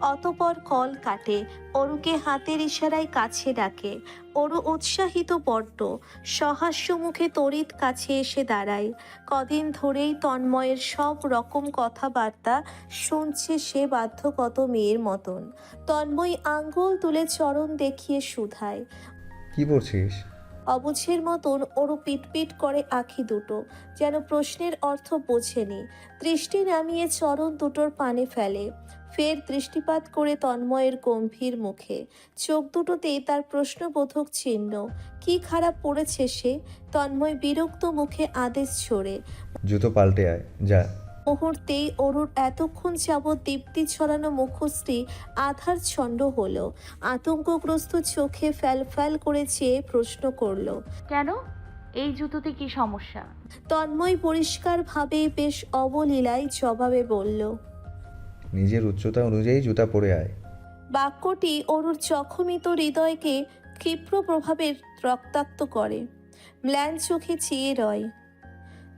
অতপর কল কাটে। অরুকে হাতের ইশারায় কাছে ডাকে। অরু উৎসাহিত বড্ড। সহাস্য মুখে তড়িৎ কাছে এসে দাঁড়ায়। কদিন ধরেই তন্ময়ের সব রকম কথাবার্তা শুনছে সে বাধ্যগত মেয়ের মতন। তন্ময় আঙ্গুল তুলে চরণ দেখিয়ে শুধায়। কি বলছিস? অবুঝের মতন ওরও পিটপিট করে আখি দুটো যেন প্রশ্নের অর্থ বোঝেনি। দৃষ্টি নামিয়ে চরণ দুটোর পানে ফেলে। ফের দৃষ্টিপাত করে তন্ময়ের গম্ভীর মুখে। চোখ দুটোতেই তার প্রশ্নবোধক চিহ্ন। কি খারাপ পড়েছে সে? তন্ময় বিরক্ত মুখে আদেশ ছড়ে। জুতো পাল্টে আয় যা। মুহূর্তেই অরুর এতক্ষণ যাবৎ দীপ্তি ছড়ানো মুখশ্রী আধার ছন্দ হলো। আতঙ্কগ্রস্ত চোখে ফ্যাল ফ্যাল করে চেয়ে প্রশ্ন করল কেন? এই জুতোতে কি সমস্যা? তন্ময় পরিষ্কারভাবে বেশ অবলীলায় জবাবে বলল নিজের উচ্চতা অনুযায়ী জুতা পরে আয়। বাক্যটি অরুর জখমিত হৃদয়কে ক্ষিপ্র প্রভাবের রক্তাক্ত করে। ম্লান চোখে চেয়ে রয়।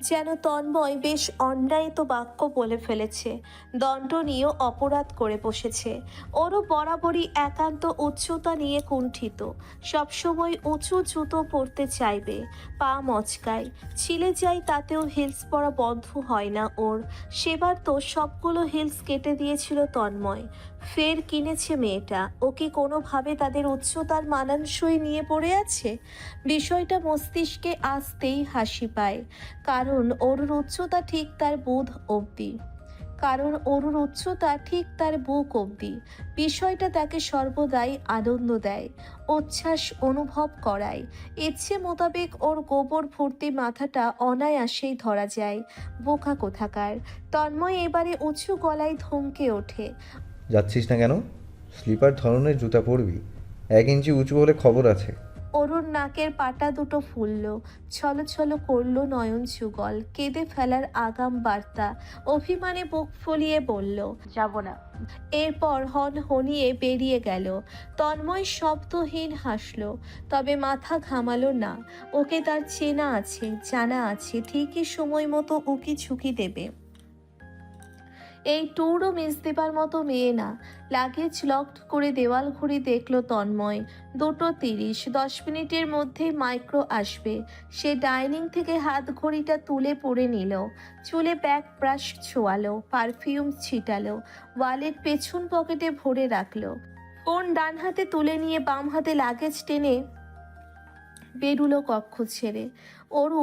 যেন তন্ময় বেশ অন্যায়িত বাক্য বলে ফেলেছে। দণ্ডনীয় অপরাধ করে বসেছে। ওরও বরাবরই একান্ত উচ্চতা নিয়ে কুণ্ঠিত। সবসময় উঁচু জুতো পরতে চাইবে, পা মচকায়। ছিলে যাই তাতেও হিলস পরা বন্ধ হয় না ওর। সেবার তো সবগুলো হিলস কেটে দিয়েছিল তন্ময়। ফের কিনেছে মেয়েটা। ও কি কোনোভাবে তাদের উচ্চতার মানানসই নিয়ে পড়ে আছে? বিষয়টা মস্তিষ্কে আসতেই হাসি পায়। কারণ ওর উচ্চতা ঠিক তার বোধ অবধি। কারণ অরুর উচ্চতা ঠিক তার বুক অবধি। বিষয়টা তাকে সর্বদাই আনন্দ দেয়, উচ্ছ্বাস অনুভব করায়। ইচ্ছে মোতাবেক ওর গোবর ভর্তি মাথাটা অনায়াসেই ধরা যায়, বোকা কোথাকার। তন্ময় এবারে উঁচু গলায় ধমকে ওঠে। যাচ্ছিস না কেন? স্লিপার ধরনের জুতা পরবি। এক ইঞ্চি উঁচু হলে খবর আছে। অরুর নাকের পাটা দুটো ফুলল ছলো ছলো করল নয়ন যুগল কেঁদে ফেলার আগাম বার্তা অভিমানে বুক ফুলিয়ে বলল যাব না। এরপর হন হনিয়ে বেরিয়ে গেল তন্ময় শব্দহীন হাসল তবে মাথা ঘামালো না ওকে তার চেনা আছে জানা আছে ঠিকই সময় মতো উকি ঝুঁকি দেবে। এই ট্যুরও মিস দেবার মতো মেয়ে না। লাগেজ লকড করে দেওয়াল ঘড়ি দেখল তন্ময়। দুটো তিরিশ, দশ মিনিটের মধ্যেই মাইক্রো আসবে। সে ডাইনিং থেকে হাত ঘড়িটা তুলে পরে নিল। চুলে ব্যাক ব্রাশ ছোয়ালো পারফিউম ছিটালো ওয়ালেট পেছন পকেটে ভরে রাখল। ফোন ডান হাতে তুলে নিয়ে বাম হাতে লাগেজ টেনে বেরুলো কক্ষ ছেড়ে। অরু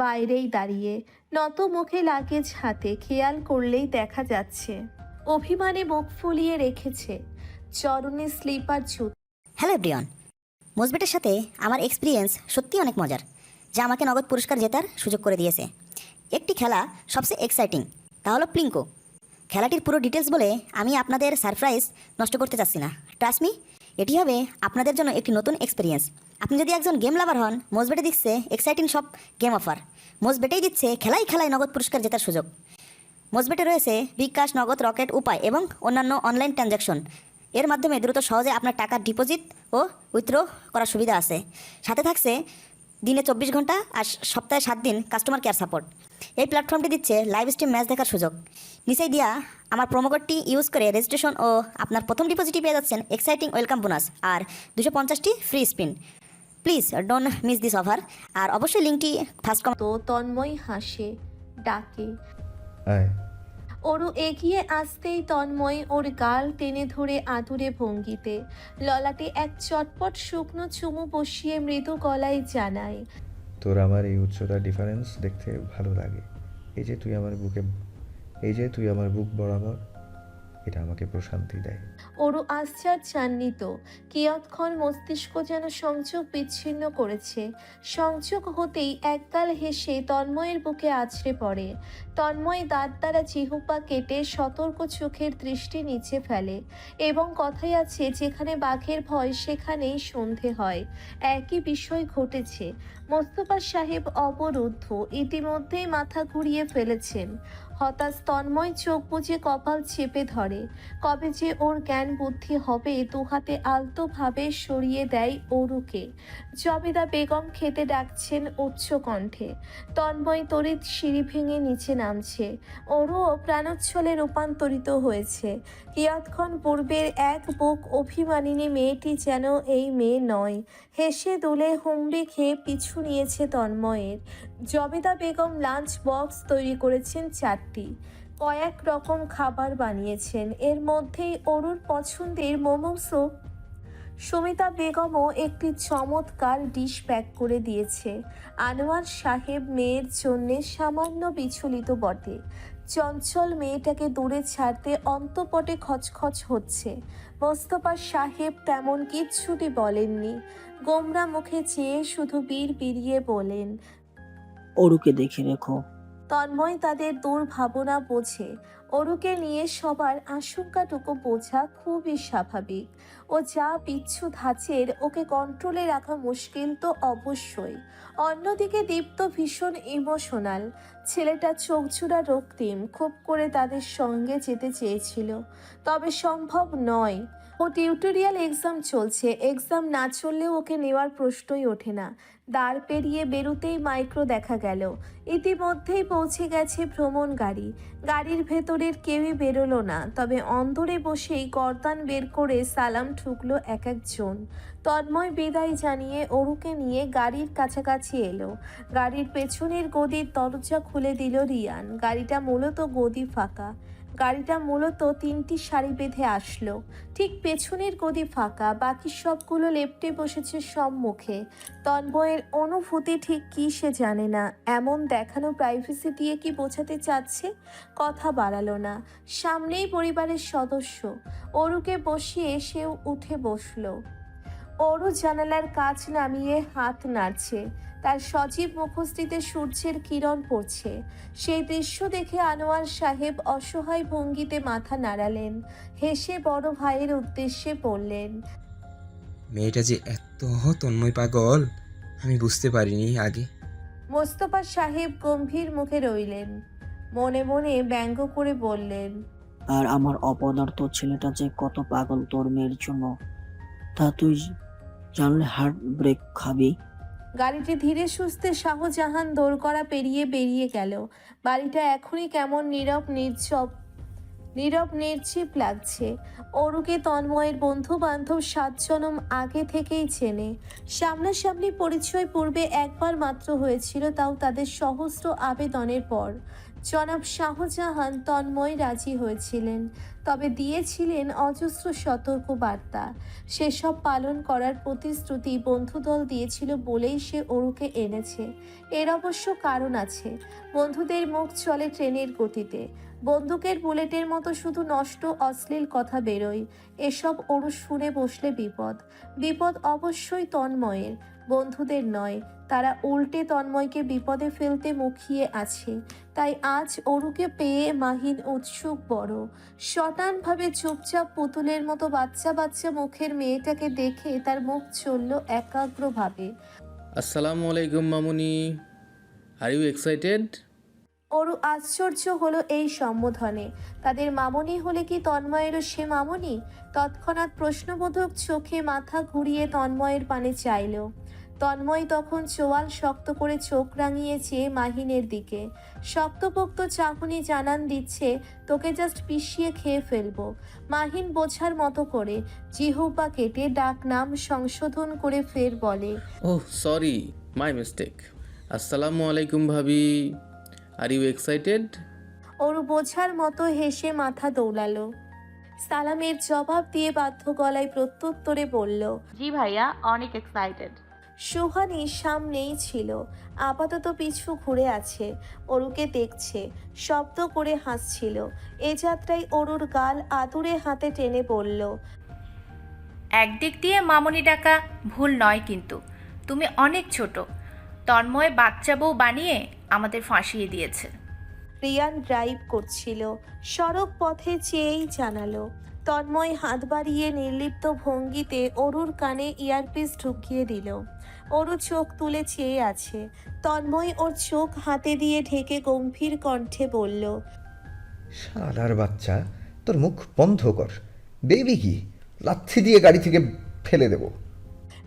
বাইরেই দাঁড়িয়ে নত মুখে লাগেজ হাতে খেয়াল করলেই দেখা যাচ্ছে, অভিমানে মুখ ফুলিয়ে রেখেছে চরণে স্লিপার জুতো। হ্যালো এভরিওয়ান, মোজবেটের সাথে আমার এক্সপিরিয়েন্স সত্যি অনেক মজার, যা আমাকে নগদ পুরস্কার জেতার সুযোগ করে দিয়েছে। একটি খেলা সবচেয়ে এক্সাইটিং তা হলো প্লিঙ্কো। খেলাটির পুরো ডিটেলস বলে আমি আপনাদের সারপ্রাইজ নষ্ট করতে চাচ্ছি না। ট্রাস্ট মি এটি হবে আপনাদের জন্য একটি নতুন এক্সপিরিয়েন্স আপনি যদি একজন গেম লাভার হন, মোজবেটে দিচ্ছে এক্সাইটিং সব গেম অফার মোজবেটেই দিচ্ছে খেলায় খেলায় নগদ পুরস্কার জেতার সুযোগ। মোজবেটে রয়েছে বিকাশ, নগদ, রকেট, উপায় এবং অন্যান্য অনলাইন ট্রানজ্যাকশন এর মাধ্যমে দ্রুত সহজে আপনার টাকার ডিপোজিট ও উইথড্র করার সুবিধা আছে। সাথে থাকছে দিনে চব্বিশ ঘণ্টা আর সপ্তাহে সাত দিন কাস্টমার কেয়ার সাপোর্ট এই প্ল্যাটফর্মটি দিচ্ছে লাইভ স্ট্রিম ম্যাচ দেখার সুযোগ। নিচেই দিয়া আমার প্রোমোকোডটি ইউজ করে রেজিস্ট্রেশন ও আপনার প্রথম ডিপোজিটই পেয়ে যাচ্ছেন এক্সাইটিং ওয়েলকাম বোনাস আর দুশো পঞ্চাশটি free spin please don't miss this offer আর অবশ্যই লিঙ্কটি ফার্স্ট কম তো তন্ময় হাসে ডাকে। আয়। ওরু এগিয়ে আসতেই তন্ময় ওর গাল টেনে ধরে আদুরে ভঙ্গিতে। ললাটে এক চটপট শুকনো চুমু বসিয়ে মৃদু গলায় জানায় তোর আমার এই উচ্চতার ডিফারেন্স দেখতে ভালো লাগে। এই যে তুই আমার বুকে এই যে তুই আমার বুক বরাবর এটা আমাকে প্রশান্তি দেয়। ওরু আশ্চর্যান্বিত কিয়ৎক্ষণ মস্তিষ্ক যেন সংযোগ বিচ্ছিন্ন করেছে। সংযোগ হতেই একগাল হেসে তন্ময়ের বুকে আছড়ে পড়ে। তন্ময় দাঁত দ্বারা জিহুপা কেটে সতর্ক চোখের দৃষ্টি নিচে ফেলে এবং কথাই আছে, যেখানে বাঘের ভয়, সেখানেই সন্ধে হয়। একই বিষয় ঘটেছে। মোস্তফা সাহেব অবরুদ্ধ, ইতিমধ্যেই মাথা ঘুরিয়ে ফেলেছেন। হতাশ তন্ময় চোখ বুজে কপাল চেপে ধরে। কবে যে ওর জ্ঞান বুদ্ধি হবে দুহাতে আলতোভাবে সরিয়ে দেয় অরুকে। জবেদা বেগম খেতে ডাকছেন উচ্চ কণ্ঠে। তন্ময় তড়িৎ সিঁড়ি ভেঙে নিচে নামছে। অরুও প্রাণোচ্ছলে রূপান্তরিত হয়েছে। কিয়ৎক্ষণ পূর্বের এক বুক অভিমানিনী মেয়েটি যেন এই মেয়ে নয়। হেসে দুলে হুমড়ি খেয়ে পিছু নিয়েছে তন্ময়ের। জবেদা বেগম লাঞ্চ বক্স তৈরি করেছেন চারটি। কয়েক রকম খাবার বানিয়েছেন। এর মধ্যেই অরুর পছন্দের মোমোসও সুমিতা বেগমও একটি চমৎকার ডিশ প্যাক করে দিয়েছে। আনোয়ার সাহেব মেয়ের জন্যে সামান্য বিচলিত বটে। চঞ্চল মেয়েটাকে দূরে ছাড়তে অন্তপটে খচখচ হচ্ছে। মোস্তফা সাহেব তেমন কিচ্ছুটি বলেননি। গোমরা মুখে চেয়ে শুধু বীর বিরিয়ে বলেন অরুকে দেখে রেখো। তন্ময় তাদের দুর্ভাবনা বোঝে। অরুকে নিয়ে সবার আশঙ্কাটুকু বোঝা খুবই স্বাভাবিক। ও যা পিচ্ছু ধাঁচের ওকে কন্ট্রোলে রাখা মুশকিল তো অবশ্যই। অন্যদিকে দীপ্ত ভীষণ ইমোশনাল ছেলেটা চোখজুড়া রক্তিম, খুব করে তাদের সঙ্গে যেতে চেয়েছিল। তবে সম্ভব নয়। ও টিউটোরিয়াল এক্সাম চলছে। এক্সাম না চললেও ওকে নেওয়ার প্রশ্নই ওঠে না। দাঁড় পেরিয়ে বেরুতেই মাইক্রো দেখা গেল। ইতিমধ্যেই পৌঁছে গেছে ভ্রমণ গাড়ি। গাড়ির ভেতরের কেউই বেরোলো না, তবে অন্দরে বসেই গর্দান বের করে সালাম ঠুকলো এক একজন। তন্ময় বিদায় জানিয়ে অরুকে নিয়ে গাড়ির কাছাকাছি এলো। গাড়ির পেছনের গদির দরজা খুলে দিল রিয়ান। গাড়িটা মূলত গদি ফাঁকা। গাড়িটা মূলত তিনটি সারি বেঁধে আসলো। ঠিক পেছনের গদি ফাঁকা, বাকি সবগুলো লেপটে বসেছে সম্মুখে। তন্ময়ের অনুভূতি ঠিক কী সে জানে না। এমন দেখানো প্রাইভেসি দিয়ে কি বোঝাতে চাচ্ছে? কথা বাড়ালো না। সামনেই পরিবারের সদস্য। অরুকে বসিয়ে সেও উঠে বসল। অরু জানালার কাজ নামিয়ে হাত নাড়ছে। তার সজীব মুখস্থিতে সূর্যের কিরণ পড়ছে। সেই দৃশ্য দেখে আনোয়ার সাহেব অসহায় ভঙ্গিতে মাথা নাড়ালেন হেসে বড় ভাইয়ের উদ্দেশ্যে বললেন মেয়েটা যে এত তন্ময় পাগল আমি বুঝতে পারিনি আগে। মোস্তফা সাহেব গম্ভীর মুখে রইলেন মনে মনে ব্যঙ্গ করে বললেন আর আমার অপদার্থ ছেলেটা যে কত পাগল তোর মেয়ের জন্য তা তুই জানলে হার্ট ব্রেক খাবি। গাড়িটি ধীরে সুস্থে শাহজাহান দোরকড়া পেরিয়ে বেরিয়ে গেল। বাড়িটা এখনই কেমন নীরব নির্জব নীরব নির্জীব লাগছে। অরুকে তন্ময়ের বন্ধু বান্ধব সাত জনম আগে থেকেই চেনে। সামনাসামনি পরিচয় পূর্বে একবার মাত্র হয়েছিল তাও তাদের সহস্র আবেদনের পর। জনাব শাহজাহান তন্ময় রাজি হয়েছিলেন, তবে দিয়েছিলেন অজস্র সতর্ক বার্তা সেসব পালন করার প্রতিশ্রুতি বন্ধুদল দিয়েছিল বলেই সে অরুকে এনেছে। এর অবশ্য কারণ আছে। বন্ধুদের মুখ চলে ট্রেনের গতিতে। বন্দুকের বুলেটের মতো শুধু নষ্ট, অশ্লীল কথা বেরোয়। এসব অরু শুনে বসলে বিপদ। বিপদ অবশ্যই তন্ময়ের, বন্ধুদের নয়। তারা উল্টে তন্ময়কে বিপদে ফেলতে মুখিয়ে আছে। তাই আজ অরুকে পেয়ে মাহিন উৎসুক বড়। শটানভাবে চুপচাপ পুতুলের মতো বাচ্চা বাচ্চা মুখের মেয়েটাকে দেখে তার মুখ চলল একাগ্রভাবে। আসসালামু আলাইকুম মামুনি। আর ইউ এক্সাইটেড অরু আশ্চর্য হলো এই সম্বোধনে। তাদের মামনি হলে কি তন্ময়েরও সে মামনি? তৎক্ষণাৎ প্রশ্নবোধক চোখে মাথা ঘুরিয়ে তন্ময়ের পানে চাইল। তন্ময় তখন চোয়াল শক্ত করে চোখ রাঙিয়ে চেয়ে মাহিনের দিকে। শক্তপোক্ত চাহনি জানান দিচ্ছে, তোকে জাস্ট পিষিয়ে খেয়ে ফেলব। মাহিন বোঝার মতো করে জিহুবা কেটে ডাক নাম সংশোধন করে ফের বলে, ওহ সরি মাই মিস্টেক আসসালামু আলাইকুম ভাবি। আর ইউ এক্সাইটেড ওর বোঝার মতো হেসে মাথা দৌড়ালো। সালামের জবাব দিয়ে বাধ্য গলায় প্রত্যুত্তরে বলল জি ভাইয়া অনেক এক্সাইটেড সুহানি সামনেই ছিল আপাতত পিছু ঘুরে আছে অরুকে দেখছে শব্দ করে হাসছিল। এ যাত্রায় অরুর গাল আদুরে হাতে টেনে বলল একদিক দিয়ে মামনি ডাকা ভুল নয় কিন্তু তুমি অনেক ছোট তন্ময় বাচ্চা বউ বানিয়ে আমাদের ফাঁসিয়ে দিয়েছে। রিয়ান ড্রাইভ করছিল সড়ক পথে চেয়েই জানালো তন্ময় হাত বাড়িয়ে নির্লিপ্ত ভঙ্গিতে অরুর কানে ইয়ারপিস ঢুকিয়ে দিল। অরু চোখ তুলে চেয়ে আছে তন্ময় ওর চোখ হাতে দিয়ে ঢেকে গম্ভীর কণ্ঠে বলল শালার বাচ্চা তোর মুখ বন্ধ কর বেবি কি লাথি দিয়ে গাড়ি থেকে ফেলে দেবো।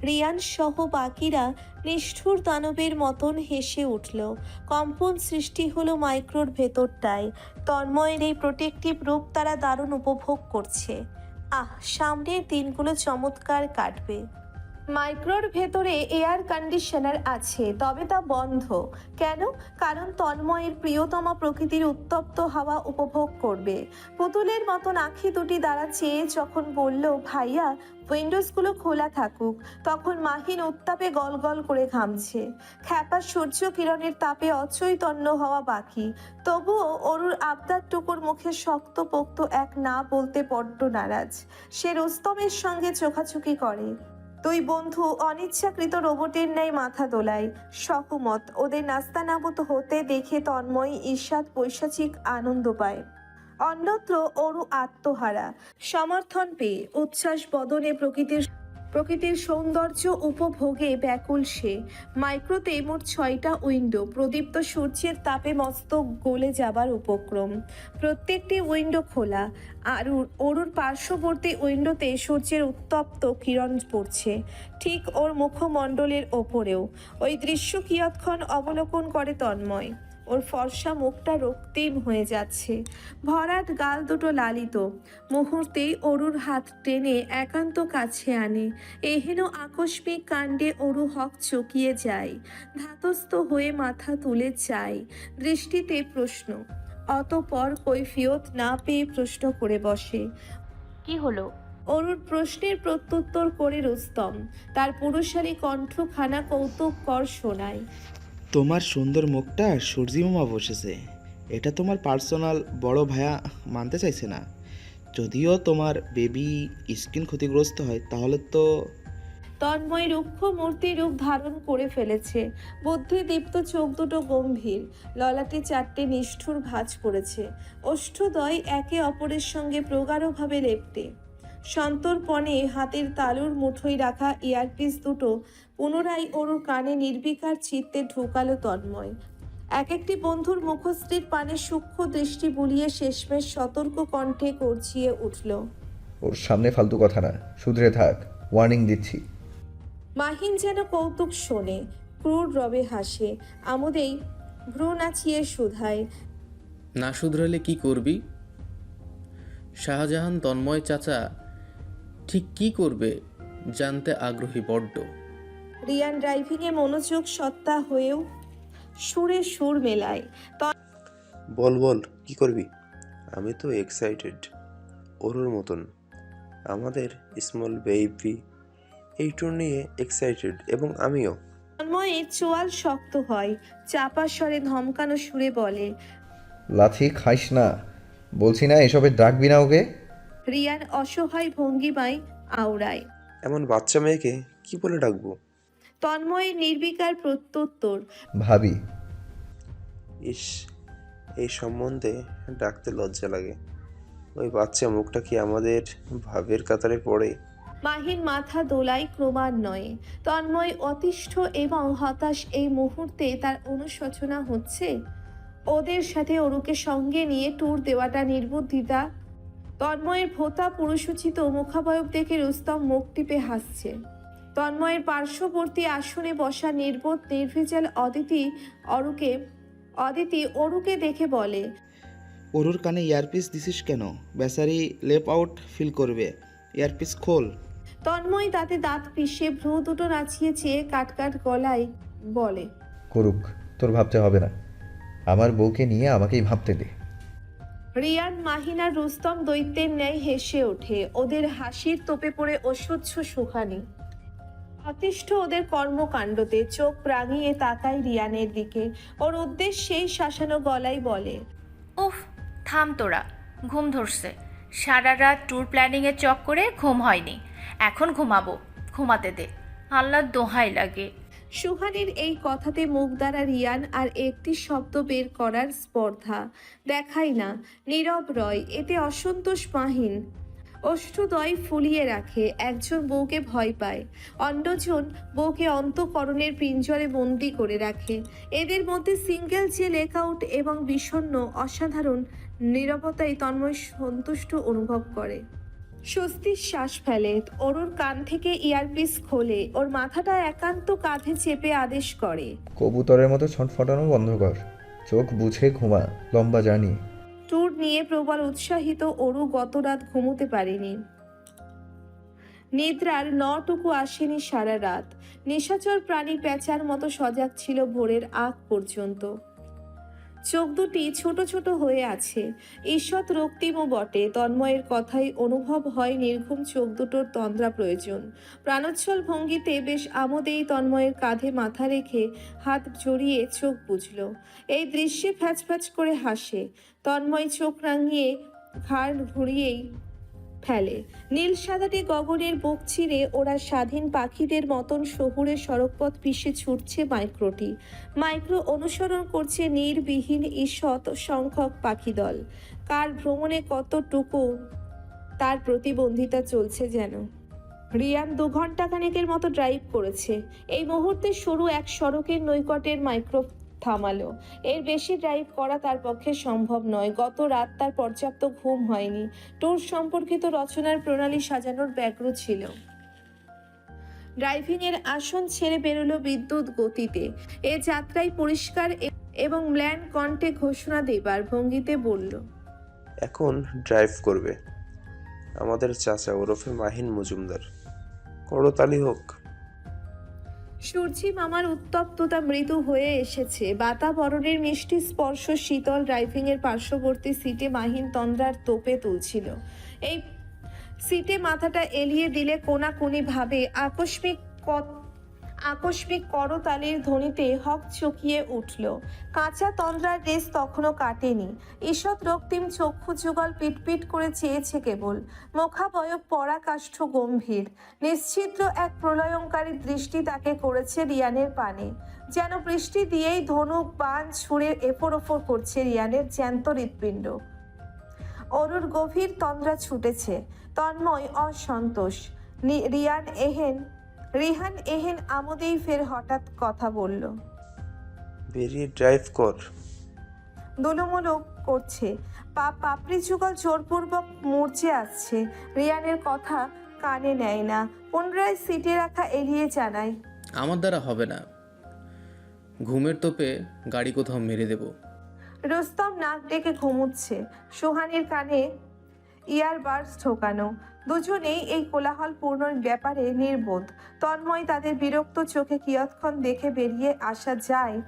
রিয়ান সহ বাকিরা নিষ্ঠুর দানবের মতন হেসে উঠল। কম্পন সৃষ্টি হলো মাইক্রোর ভেতরটায়। তন্ময়ের এই প্রোটেক্টিভ রূপ তারা দারুণ উপভোগ করছে। আহ, সামনের দিনগুলো চমৎকার কাটবে। মাইক্রোর ভেতরে এয়ার কন্ডিশনার আছে, তবে তা বন্ধ। কেন? কারণ তন্ময়ের প্রিয়তমা প্রকৃতির উত্তপ্ত হাওয়া উপভোগ করবে। পুতুলের মতন আঁখি দুটি দ্বারা চেয়ে যখন বলল, ভাইয়া, উইন্ডোজগুলো খোলা থাকুক। তখন মাহিন উত্তাপে গলগল করে ঘামছে। খ্যাপা সূর্য কিরণের তাপে অচৈতন্য হওয়া বাকি। তবুও অরুর আবদারটুকুর মুখে শক্ত পোক্ত এক না বলতে বড্ড নারাজ। সে রোস্তমের সঙ্গে চোখাচুকি করে। দুই বন্ধু অনিচ্ছাকৃত রোবটের ন্যায় মাথা দোলায়। সহমত, ওদের নাস্তানাবত হতে দেখে তন্ময়, ঈর্ষাদ পৈশাচিক আনন্দ পায়। অন্যত্র অরু আত্মহারা। সমর্থন পেয়ে, উচ্ছ্বাস বদনে প্রকৃতির প্রকৃতির সৌন্দর্য উপভোগে ব্যাকুল সে। মাইক্রোতে মোট ছয়টা উইন্ডো। প্রদীপ্ত সূর্যের তাপে মস্তক গলে যাবার উপক্রম। প্রত্যেকটি উইন্ডো খোলা। আর অরুর পার্শ্ববর্তী উইন্ডোতে সূর্যের উত্তপ্ত কিরণ পড়ছে। ঠিক ওর মুখমণ্ডলের ওপরেও। ওই দৃশ্য কিয়ৎক্ষণ অবলোকন করে তন্ময়। ওর ফর্সা মুখটা রক্তিম হয়ে যাচ্ছে। ভরাট গাল দুটো লালিত। মুহূর্তেই অরুর হাত টেনে একান্ত কাছে আনে। এহেন আকস্মিক কাণ্ডে অরু হক চকিয়ে যায়। ধাতস্থ হয়ে মাথা তুলে চায়। দৃষ্টিতে প্রশ্ন অতপর কৈফিয়ত না পেয়ে প্রশ্ন করে বসে। কি হলো? অরুর প্রশ্নের প্রত্যুত্তর করে রুস্তম। তার পুরুষালী কণ্ঠখানা কৌতুককর শোনায়। তোমার সুন্দর মুখটা সূর্যিমামা বসেছে। এটা তোমার পার্সোনাল বড় ভাইয়া মানতে চাইছে না। যদিও তোমার বেবি স্কিন ক্ষতিগ্রস্ত হয়, তাহলে তো তন্ময় রুক্ষ মূর্তি রূপ ধারণ করে ফেলেছে। বুদ্ধি দীপ্ত চোখ দুটো গম্ভীর। ললাটে চারটে নিষ্ঠুর ভাঁজ পড়েছে। ওষ্ঠদয় একে অপরের সঙ্গে প্রগাঢ়ভাবে লেপ্টে। সন্তর্পণে হাতের তালুর মুঠোয় রাখা ইয়ারপিস দুটো পুনরায় ওর কানে নির্বিকার চিত্তে ঢোকালো তন্ময়। এক একটি বন্ধুর মুখশ্রীর পানে সূক্ষ্ম দৃষ্টি বুলিয়ে শেষমেশ সতর্ক কণ্ঠে করছিয়ে উঠল। ওর সামনে ফালতু কথা না শুধরে থাক ওয়ার্নিং দিচ্ছি। মাহিন যেন কৌতুক শোনে ক্রূর রবে হাসে আমোদেই ভ্রু নাচিয়ে শুধায়। না শুধরালে কি করবি? শাহজাহান তন্ময় চাচা ঠিক কি করবে জানতে আগ্রহী বড্ড। রিয়ান ড্রাইভিংয়ে মনোযোগ সত্তা হয়েও সুরে সুর মেলায়। বল বল কি করবি? আমি তো এক্সাইটেড ওরোর মতন। আমাদের স্মল বেবি এই ট্যুর নিয়ে এক্সাইটেড এবং আমিও। তন্ময়ের চোয়াল শক্ত হয় চাপা স্বরে ধমকানো সুরে বলে লাথি খাইস না। বলছি না এসবে ডাকবি না ওকে? রিয়ান অসহায় ভঙ্গিমায় আওড়ায়। এমন বাচ্চা মেয়েকে কি বলে ডাকবো? তন্ময়ের নির্বিকার প্রত্যুত্তর। ভাবি। ইস এই সম্বন্ধে ডাকতে লজ্জা লাগে। ওই বাচ্চা মুখটা কি আমাদের ভাবের কাতারে পড়ে? মাহিন মাথা দোলায় ক্রমান্বয়ে। তন্ময় অতিষ্ঠ এবং হতাশ এই মুহূর্তে তার অনুশোচনা হচ্ছে। ওদের সাথে অরুকে সঙ্গে নিয়ে ট্যুর দেওয়াটা নির্বুদ্ধিতা তন্ময়ের ভোতা পুরুষোচিত মুখাবয়ব দেখে রুস্তম মুখ টিপে হাসছে। তন্ময়ের পার্শ্ববর্তী আসনে বসা নির্বোধ নির্ভেজাল অদিতি অরুকে অদিতি অরুকে দেখে বলে অরুর কানে ইয়ারপিস দিছিস কেন? বেচারি লেপ আউট ফিল করবে। ইয়ারপিস খোল। তন্ময় তাতে দাঁত পিষে ভ্রু দুটো নাচিয়ে চেয়ে কাটকাট গলায় বলে করুক তোর ভাবতে হবে না। আমার বউকে নিয়ে আমাকেই ভাবতে দে। রিয়ান মাহিনার রুস্তম দৈত্যের ন্যায় হেসে ওঠে। ওদের হাসির তোপে পড়ে অসহ্য সুখানি। অতিষ্ঠ ওদের কর্মকাণ্ডতে চোখ রাঙিয়ে তাকায় রিয়ানের দিকে। ওর উদ্দেশ্যেই শাসানো গলায় বলে, উফ, থাম তোরা, ঘুম ধরছে। সারা রাত ট্যুর প্ল্যানিংয়ের চক্করে ঘুম হয়নি। এখন ঘুমাবো, ঘুমাতে দে। আল্লাহর দোহাই লাগে। সুহানির এই কথাতে মুখ দ্বারা রিয়ান আর একটি শব্দ বের করার স্পর্ধা। দেখাই না। নীরব রয়, এতে অসন্তোষ মাহিন। অষ্টদয় ফুলিয়ে রাখে, একজন বউকে ভয় পায়। অন্যজন বউকে অন্তকরণের পিঞ্জরে বন্দি করে রাখে। এদের মধ্যে সিঙ্গেল যে লেকআউট এবং বিষণ্ণ, অসাধারণ নীরবতায় তন্ময় সন্তুষ্ট অনুভব করে। স্বস্তির শ্বাস ফেলে। অরুর কান থেকে ইয়ারপিস খোলে। ওর মাথাটা একান্ত কাঁধে চেপে আদেশ করে। কবুতরের মতো ছটফটানো বন্ধ কর চোখ বুঝে ঘুমা লম্বা জানি। ট্যুর নিয়ে প্রবল উৎসাহিত অরু গত রাত ঘুমোতে পারেনি। নিদ্রার নটুকু আসেনি সারা রাত। নিশাচর প্রাণী প্যাঁচার মতো সজাগ ছিল ভোরের আগ পর্যন্ত। চোখ দুটি ছোট ছোট হয়ে আছে। ঈষৎ রক্তিমও বটে। তন্ময়ের কথাই অনুভব হয় নির্ঘুম চোখ দুটোর তন্দ্রা প্রয়োজন। প্রাণোচ্ছল ভঙ্গিতে বেশ আমোদেই তন্ময়ের কাঁধে মাথা রেখে হাত জড়িয়ে চোখ বুঝল। এই দৃশ্যে ফ্যাচ ফ্যাচ করে হাসে। তন্ময় চোখ রাঙিয়ে ঘাড় ঘুরিয়েই ফেলে। নীল সাদাটে গগনের বুক চিরে ওরা স্বাধীন পাখিদের মতন শহুরে সড়কপথ পিষে ছুটছে মাইক্রোটি। মাইক্রো অনুসরণ করছে নির্বিহীন ঈষৎ সংখ্যক পাখি দল। কার ভ্রমণে কতটুকু তার প্রতিবন্ধিতা চলছে যেন? রিয়ান দু ঘণ্টা খানেকের মতো ড্রাইভ করেছে। এই মুহূর্তে সরু এক সড়কের নৈকটের মাইক্রো থামালো। এর বেশি ড্রাইভ করা তার পক্ষে সম্ভব নয়। গত রাত তার পর্যাপ্ত ঘুম হয়নি। ট্যুর সম্পর্কিত রচনার প্রণালী সাজানোর ব্যগ্র ছিল। ড্রাইভিং এর আসন ছেড়ে বেরোলো বিদ্যুৎ গতিতে। এ যাত্রায় পরিষ্কার এবং ম্ল্যান কণ্ঠে ঘোষণা দেবার ভঙ্গিতে বলল, এখন ড্রাইভ করবে। আমাদের চাচা ওরফে মাহিন মজুমদার। করতালি হোক। সূর্যি মামার উত্তপ্ততা মৃদু হয়ে এসেছে। বাতাবরণের মিষ্টি স্পর্শ শীতল ড্রাইভিংয়ের পার্শ্ববর্তী সিটে মাহিন তন্দ্রার তোপে তুলছিল। এই সিটে মাথাটা এলিয়ে দিলে কোনাকুনি ভাবে আকস্মিক কত- আকস্মিক করতালির ধ্বনিতে হক চকিয়ে উঠল। কাঁচা তন্দ্রার রেস তখনও কাটেনি। ঈষৎ রক্তিম চক্ষু যুগল পিটপিট করে চেয়েছে কেবল। মুখাবয়ব পরাকাষ্ঠ গম্ভীর। নিশ্চিদ্র এক প্রলয়ঙ্কারী দৃষ্টি তাকে করেছে রিয়ানের পানে। যেন বৃষ্টি দিয়েই ধনুক, বান ছুঁড়ে এপর ওপর করছে রিয়ানের জ্যান্ত হৃৎপিণ্ড। অরুর গভীর তন্দ্রা ছুটেছে। তন্ময় অসন্তোষ। রিয়ান এহেন রিহান এহেন আমোদেই ফের হঠাৎ কথা বলল। বেরিয়ে ড্রাইভ কর। দোলমোলো করছে। পা পাপড়ি যুগল জোরপূর্বক মরচে আসছে। রিয়ানের কথা কানে নেয় না। পুনরায় সিটে রাখা এড়িয়ে জানায় আমার দ্বারা হবে না। ঘুমের তোপে গাড়ি কোথাও মেরে দেব। রুস্তম নাক ডেকে ঘুমুচ্ছে। সোহানের কানে ইয়ারবাডস ঢোকানো। দুজনেই এই কোলাহলপূর্ণ ব্যাপারে নির্বোধ। তন্ময় তাদের বিরক্ত চোখে কিয়ৎক্ষণ দেখে বেরিয়ে আসা যায়।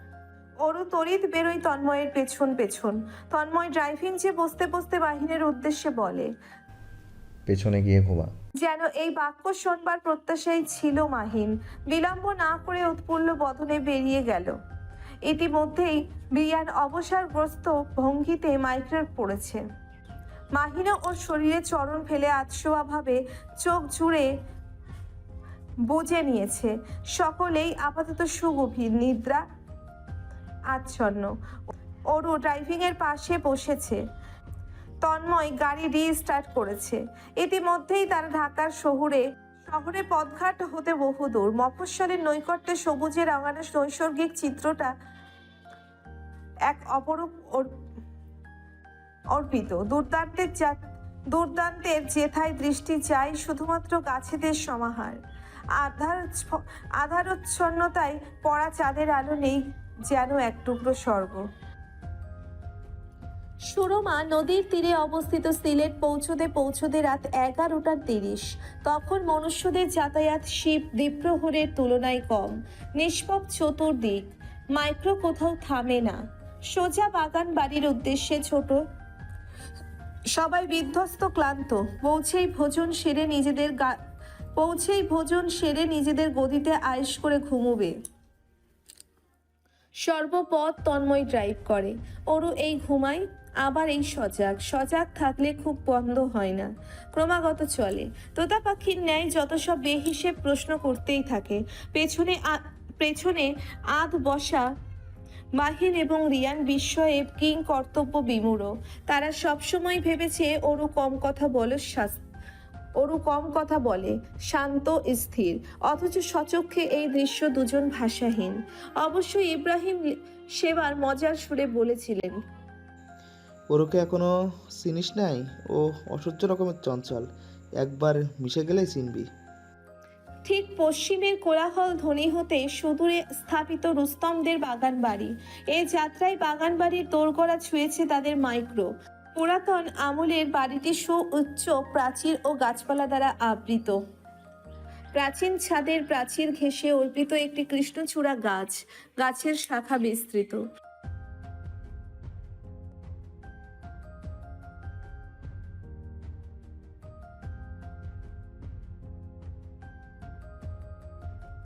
অরু তড়িৎ বেরোয় তন্ময়ের পেছন পেছন। তন্ময় ড্রাইভিং যে বসতে বসতে বাহিনীর উদ্দেশ্যে বলে পেছনে গিয়ে ঘুমা যেন এই বাক্য শোনবার প্রত্যাশাই ছিল মাহিন বিলম্ব না করে উৎফুল্ল বদনে বেরিয়ে গেল। ইতিমধ্যেই বিয়ান অবসরগ্রস্ত ভঙ্গিতে মাইক্রোর পড়েছে। মাহিনা ওর শরীরে চরণ ফেলে আতশোয়াভাবে চোখ জুড়ে বুঝে নিয়েছে। সকলেই আপাতত সুগভীর, নিদ্রা, আচ্ছন্ন। ওরও ড্রাইভিং এর পাশে বসেছে। তন্ময় গাড়ি রিস্টার্ট করেছে। ইতিমধ্যেই তারা ঢাকার শহরে শহরে পথঘাট হতে বহুদূর। মফস্বলের নৈকট্যে সবুজে রাঙানো নৈসর্গিক চিত্রটা এক অপরূপ অর্পিত। দুর্দান্তের দুর্দান্তের যেথায় দৃষ্টি চাই শুধুমাত্র গাছেদের সমাহার। আধার আধারচ্ছন্নতায় পড়া চাঁদের আলো নেই যেন এক টুকরো স্বর্গ। সুরমা নদীর তীরে অবস্থিত সিলেট পৌঁছতে পৌঁছতে রাত এগারোটার তিরিশ। তখন মনুষ্যদের যাতায়াত শিব দ্বীপ্রহরের তুলনায় কম। নিষ্পপ চতুর্দিক। মাইক্রো কোথাও থামে না। সোজা বাগান বাড়ির উদ্দেশ্যে ছোট সবাই বিধ্বস্ত, ক্লান্ত। পৌঁছেই ভোজন সেরে নিজেদের গা পৌঁছেই ভোজন সেরে নিজেদের গদিতে আয়েস করে ঘুমোবে। সর্বপথ তন্ময় ড্রাইভ করে। ওরও এই ঘুমায় আবার এই সজাগ। সজাগ থাকলে খুব বন্ধ হয় না। ক্রমাগত চলে। তোতা পাখির ন্যায় যত সব বেহিসেব প্রশ্ন করতেই থাকে। পেছনে পেছনে আধ বসা মাহিন এবং রিয়ান বিস্ময়ে কিং কর্তব্য বিমূঢ়। তারা সবসময় ভেবেছে ওরও কম কথা বলো, শাস্তি ওরু কম কথা বলে, শান্ত, স্থির। অথচ সচক্ষে এই দৃশ্য দুজন ভাষাহীন। অবশ্য ইব্রাহিম সেবার মজার সুরে বলেছিলেন, ওরুকে এখনও চিনিস নাই? ও অসহ্য রকমের চঞ্চল। একবার মিশে গেলেই চিনবি। ঠিক পশ্চিমের কোলাহল ধ্বনি হতে সুদূরে স্থাপিত রুস্তমদের বাগান বাড়ি। এই যাত্রায় বাগান বাড়ির দোরগড়া ছুঁয়েছে তাদের মাইক্রো। পুরাতন আমলের বাড়িটি সুউচ্চ, প্রাচীর ও গাছপালা দ্বারা আবৃত। প্রাচীন ছাদের প্রাচীর ঘেঁষে অর্পিত একটি কৃষ্ণচূড়া গাছ। গাছের শাখা বিস্তৃত।